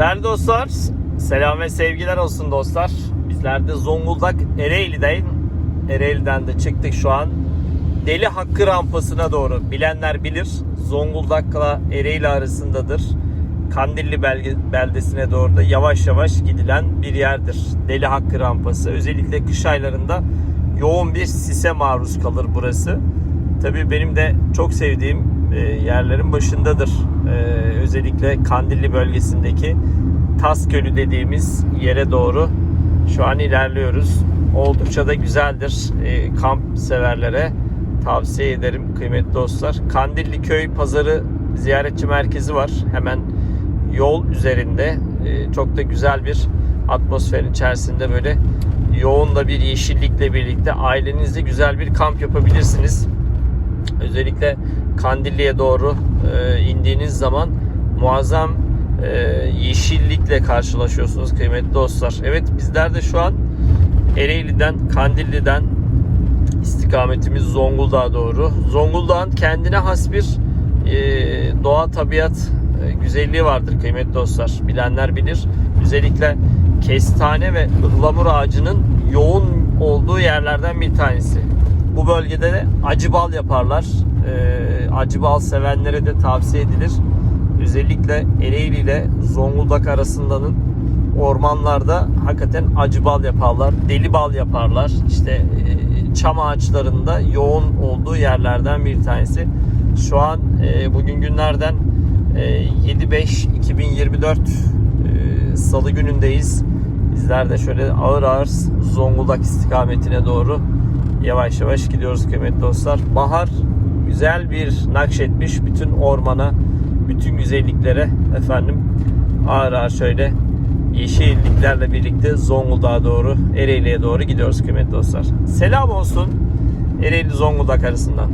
Değerli dostlar, selam ve sevgiler olsun dostlar. Bizler de Zonguldak Ereğli'den, Ereğli'den de çıktık şu an. Deli Hakkı rampasına doğru. Bilenler bilir, Zonguldak'la Ereğli arasındadır. Kandilli belge, beldesine doğru da yavaş yavaş gidilen bir yerdir. Deli Hakkı rampası. Özellikle kış aylarında yoğun bir sise maruz kalır burası. Tabii benim de çok sevdiğim yerlerin başındadır. E, özellikle Kandilli bölgesindeki Tasgölü dediğimiz yere doğru şu an ilerliyoruz. Oldukça da güzeldir. E, kamp severlere tavsiye ederim kıymetli dostlar. Kandilli Köy Pazarı ziyaretçi merkezi var. Hemen yol üzerinde e, çok da güzel bir atmosferin içerisinde böyle yoğun da bir yeşillikle birlikte ailenizle güzel bir kamp yapabilirsiniz. Özellikle Kandilli'ye doğru e, indiğiniz zaman muazzam e, yeşillikle karşılaşıyorsunuz kıymetli dostlar. Evet bizler de şu an Ereğli'den, Kandilli'den istikametimiz Zonguldak'a doğru. Zonguldak'ın kendine has bir e, doğa tabiat güzelliği vardır kıymetli dostlar. Bilenler bilir. Özellikle kestane ve ıhlamur ağacının yoğun olduğu yerlerden bir tanesi. Bu bölgede de acı bal yaparlar. E, acı bal sevenlere de tavsiye edilir. Özellikle Ereğli ile Zonguldak arasındanın ormanlarda hakikaten acı bal yaparlar. Deli bal yaparlar. İşte e, çam ağaçlarında yoğun olduğu yerlerden bir tanesi. Şu an e, bugün günlerden e, 7-5-2024 e, Salı günündeyiz. Bizler de şöyle ağır ağır Zonguldak istikametine doğru yavaş yavaş gidiyoruz kıymetli dostlar. Bahar güzel bir nakşetmiş bütün ormana, bütün güzelliklere efendim ağır ağır şöyle yeşilliklerle birlikte Zonguldak'a doğru, Ereğli'ye doğru gidiyoruz kıymetli dostlar. Selam olsun Ereğli Zonguldak arasından.